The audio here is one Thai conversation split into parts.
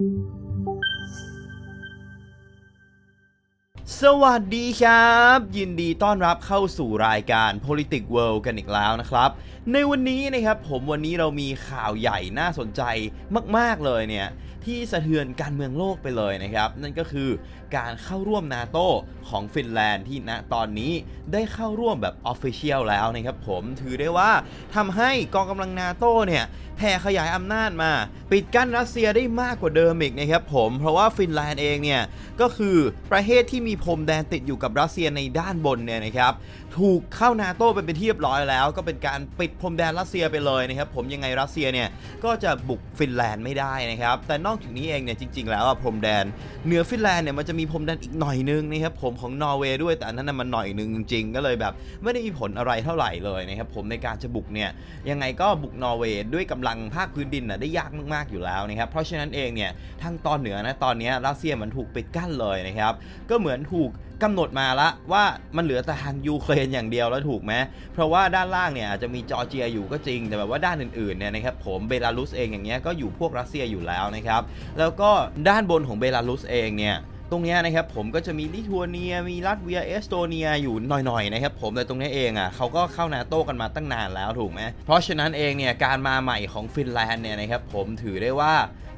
สวัสดีครับ ยินดีต้อนรับเข้าสู่รายการ Politic World กันอีกแล้วนะครับ ในวันนี้นะครับผมวันนี้เรามีข่าวใหญ่น่าสนใจมาก ๆ เลยเนี่ย ที่สะเทือนการเมืองโลกไปเลยนะครับ นั่นก็คือการเข้าร่วมนาโตของฟินแลนด์ที่ณตอนนี้ได้เข้าร่วมแบบออฟฟิเชียลแล้วนะครับผมถือได้ว่าทำให้กองกำลังนาโตเนี่ยแผ่ขยายอำนาจมา ปิดกั้นรัสเซียได้มากกว่าเดิมอีกนะครับผมเพราะว่าฟินแลนด์เองเนี่ยก็คือประเทศที่มีพรมแดนติดอยู่กับรัสเซียในด้านบนเนี่ยนะครับถูกเข้านาโต้ไปเป็นที่เรียบร้อยแล้ว ก็เป็นการปิดพรมแดนรัสเซียไปเลยนะครับผมยังไงรัสเซียเนี่ยก็จะบุกฟินแลนด์ไม่ได้นะครับแต่นอกจากนี้เองเนี่ยจริง ๆ แล้วอะพรมแดนเหนือฟินแลนด์เนี่ยมันจะมีพรมแดนอีกหน่อยนึงนะครับผมของนอร์เวย์ด้วยแต่อันนั้นนะมันหน่อยนึงจริงๆก็เลยแบบไม่ได้มีผลอะไรเท่าไหร่เลยนะครับผมในการจะบุกเนี่ยยังไงก็บุกนอร์เวย์ด้วยกำลังภาคพื้นดินนะได้ยากมากๆอยู่แล้วนะครับเพราะฉะนั้นเองเนี่ยทางตอนเหนือนะตอนนี้รัสเซียมันถูกปิดกั้นเลยนะครับก็เหมือนถูก กำหนดมาละว่ามันเหลือแต่ทางยูเครนอย่างเดียวแล้วถูกไหมเพราะว่าด้านล่างเนี่ยอาจจะมีจอร์เจียอยู่ก็จริง แต่แบบว่าด้านอื่นๆเนี่ยนะครับผมเบลารุสเองอย่างเงี้ยก็อยู่พวกรัสเซียอยู่แล้วนะครับแล้วก็ด้านบนของเบลารุสเองเนี่ยตรงเนี้ยนะครับผมก็จะมีลิทัวเนียมีลัตเวียเอสโตเนียอยู่หน่อยๆนะครับผมแต่ตรงนี้เองอะเขาก็เข้านาโต้กันมาตั้งนานแล้วถูกไหมเพราะฉะนั้นเองเนี่ยการมาใหม่ของฟินแลนด์เนี่ยนะครับผมถือได้ว่า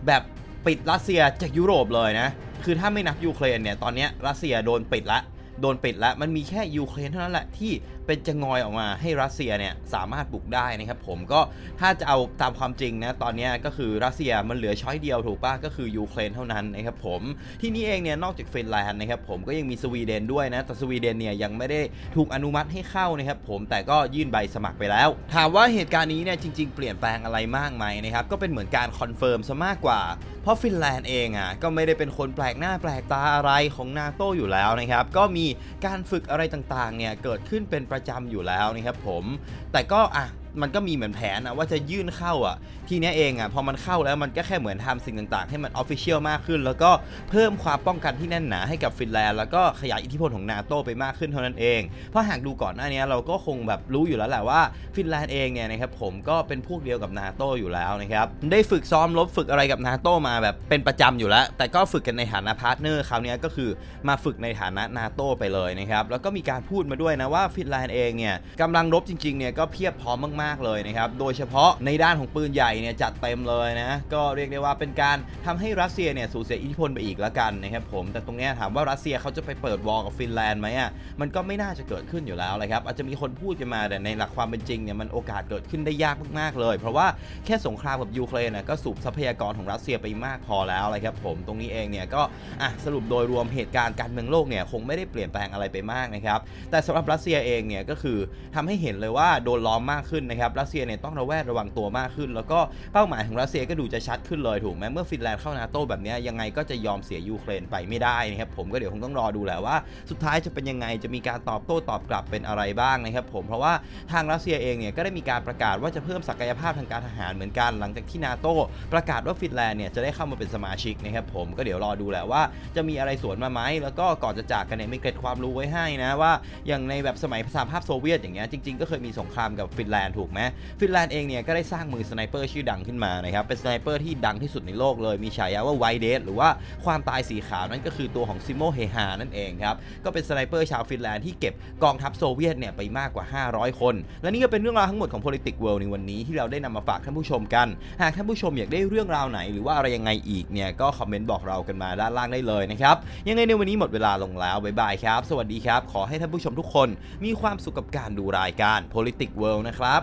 แบบปิดรัสเซียจากยุโรปเลยนะ คือถ้าไม่นับยูเครนเนี่ยตอนนี้รัสเซียโดนปิดละโดนปิดละมันมีแค่ยูเครนเท่านั้นแหละที่ เป็นจะงอยออกมาให้รัสเซียเนี่ยสามารถบุกได้นะครับผมก็ถ้าจะเอาตามความจริงนะตอนนี้ก็คือรัสเซียมันเหลือช้อยเดียวถูกป่ะก็คือยูเครนเท่านั้นนะครับผมที่นี่เองเนี่ยนอกจากฟินแลนด์นะครับผมก็ยังมีสวีเดนด้วยนะแต่สวีเดนเนี่ยยังไม่ได้ถูกอนุมัติให้เข้านะครับผมแต่ก็ยื่นใบสมัครไปแล้ว ถามว่าเหตุการณ์นี้เนี่ยจริง ๆ เปลี่ยนแปลงอะไรมากไหมนะครับก็เป็นเหมือนการคอนเฟิร์มซะมากกว่า เพราะฟินแลนด์เองอะก็ไม่ได้เป็นคนแปลกหน้าแปลกตาอะไรของนาโตอยู่แล้วนะครับก็มีการฝึกอะไรต่างๆเนี่ยเกิดขึ้นเป็นประจำอยู่แล้วนะครับผม แต่ก็อะ มันก็มีเหมือนแผนนะว่าจะยื่นเข้าอะ ทีนี้เองอะพอมันเข้าแล้วมันก็แค่เหมือนทำสิ่งต่างๆ ให้มันออฟฟิเชียลมากขึ้น แล้วก็เพิ่มความป้องกันที่แน่นหนาให้กับฟินแลนด์แล้วก็ขยายอิทธิพลของนาโตไปมากขึ้นเท่านั้นเอง เพราะหากดูก่อนหน้านี้เราก็คงแบบรู้อยู่แล้วแหละว่าฟินแลนด์เองเนี่ยนะครับผมก็เป็นพวกเดียวกับนาโตอยู่แล้วนะครับได้ฝึกซ้อมรบฝึกอะไรกับนาโตมาแบบเป็นประจำอยู่แล้ว แต่ก็ฝึกกันในฐานะพาร์ทเนอร์คราวนี้ก็คือมาฝึกในฐานะนาโตไปเลยนะครับแล้วก็มีการพูดมาด้วยนะว่าฟินแลนด์เองเนี่ยกำลังรบจริงๆเนี่ยก็เพียบพร้อมมากๆ เลยนะครับ โดยเฉพาะในด้านของปืนใหญ่เนี่ยจัดเต็มเลยนะ ก็เรียกได้ว่าเป็นการทำให้รัสเซียเนี่ยสูญเสียอิทธิพลไปอีกแล้วกันนะครับผม แต่ตรงนี้ถามว่ารัสเซียเขาจะไปเปิดวอลกับฟินแลนด์ไหมอะ มันก็ไม่น่าจะเกิดขึ้นอยู่แล้วเลยครับ อาจจะมีคนพูดกันมาแต่ในหลักความเป็นจริงเนี่ยมันโอกาสเกิดขึ้นได้ยากมากๆเลย เพราะว่าแค่สงครามกับยูเครนนะก็สูบทรัพยากรของรัสเซียไปมากพอแล้วเลยครับผม ตรงนี้เองเนี่ยก็อะสรุปโดยรวมเหตุการณ์การเมืองโลกเนี่ยคงไม่ได้เปลี่ยนแปลงอะไรไปมากนะครับ แต่สำหรับรัสเซียเองเนี่ยก็คือทำให้เห็นเลยว่าโดนล้อมมากขึ้นนะครับรัสเซียเนี่ยต้องระแวดระวังตัวมากขึ้น แล้วก็เป้าหมายของรัสเซียก็ดูจะชัดขึ้นเลยถูกไหมเมื่อฟินแลนด์เข้านาโตแบบนี้ยยังไงก็จะยอมเสียยูเครนไปไม่ได้นะครับผมก็เดี๋ยวคงต้องรอดูแหละว่า สุดท้ายจะเป็นยังไงจะมีการตอบโต้ตอบกลับเป็นอะไรบ้างนะครับผมเพราะว่าทางรัสเซียเองเนี่ยก็ได้มีการประกาศว่าจะเพิ่มศักยภาพทางการทหารเหมือนกัน หลังจากที่นาโตประกาศว่าฟินแลนด์เนี่ยจะได้เข้ามาเป็นสมาชิกนะครับผมก็เดี๋ยวรอดูแหละว่าจะมีอะไรสวนมาไหมแล้วก็ก่อนจะจากกันเนี่ยมีเกร็ดความรู้ไว้ให้นะว่า อย่างในแบบสมัยสหภาพโซเวียตอย่างเงี้ยจริงๆก็เคยมีสงครามกับฟินแลนด์ถูกไหมฟินแลนด์เองเนี่ยก็ได้สร้างมือสไนเปอร์ชื่อดังขึ้นมานะครับเป็นสไนเปอร์ที่ดังที่สุดในโลกเลยมีฉายาว่าไวเดสหรือว่าความตายสีขาวนั่นก็คือตัวของซิโมเฮฮานั่นเองครับก็เป็นสไนเปอร์ชาวฟินแลนด์ที่เก็บกองทัพโซเวียตเนี่ยไปมากกว่า 500 คน และนี่ก็เป็นเรื่องราวทั้งหมดของ Politics World ในวันนี้ที่เราได้นำมาฝากท่านผู้ชมกัน หากท่านผู้ชมอยากได้เรื่องราวไหนหรือว่าอะไรยังไงอีกเนี่ยก็คอมเมนต์บอกเรากันมาด้านล่างได้เลยนะครับยังไงในวันนี้หมดเวลาลงแล้วบ๊ายบายครับ สวัสดีครับ ขอให้ท่านผู้ชมทุกคน มีความสุขกับการดูรายการ Politics World นะครับ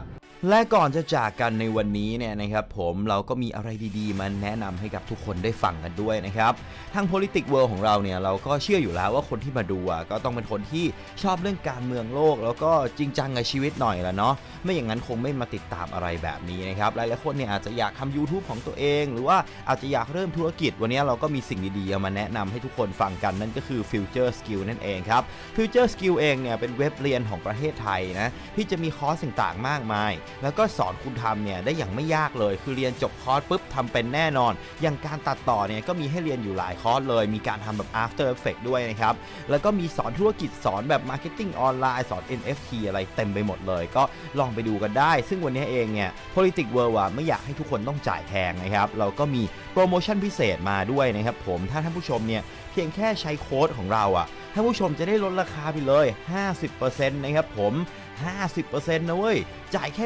และก่อนจะจากกันในวันนี้เนี่ยนะครับผมเราก็มีอะไรดีๆ มาแนะนำให้กับทุกคนได้ฟังกันด้วยนะครับ ทาง Politics World ของเราเนี่ยเราก็เชื่ออยู่แล้วว่าคนที่มาดูอะก็ต้องเป็นคนที่ชอบเรื่องการเมืองโลก แล้วก็จริงจังกับชีวิตหน่อยละเนาะไม่อย่างนั้นคงไม่มาติดตามอะไรแบบนี้นะครับหลายๆคนเนี่ยอาจจะอยากทำ YouTube ของตัวเอง หรือว่าอาจจะอยากเริ่มธุรกิจ วันนี้เราก็มีสิ่งดีๆเอามาแนะนำให้ทุกคนฟังกันนั่นก็คือ Future Skill นั่นเองครับ Future Skill เองเนี่ยเป็นเว็บเรียนของประเทศไทยนะที่จะมีคอร์สต่างๆ มากมายแล้วก็สอนคุณทำเนี่ยได้อย่างไม่ยากเลย คือเรียนจบคอร์สปุ๊บทำเป็นแน่นอน อย่างการตัดต่อเนี่ยก็มีให้เรียนอยู่หลายคอร์สเลย มีการทำแบบ After Effects ด้วยนะครับ แล้วก็มีสอนธุรกิจสอนแบบ Marketing ออนไลน์สอน NFT อะไรเต็มไปหมดเลย ก็ลองไปดูกันได้ ซึ่งวันนี้เองเนี่ย Politics World อะไม่อยากให้ทุกคนต้องจ่ายแพงนะครับเราก็มีโปรโมชั่นพิเศษมาด้วยนะครับผมถ้าท่านผู้ชมเนี่ยเพียงแค่ใช้โค้ดของเราอะท่านผู้ชมจะได้ลดราคาไปเลย 50%นะครับผม 50%นะเว้ยจ่ายแค่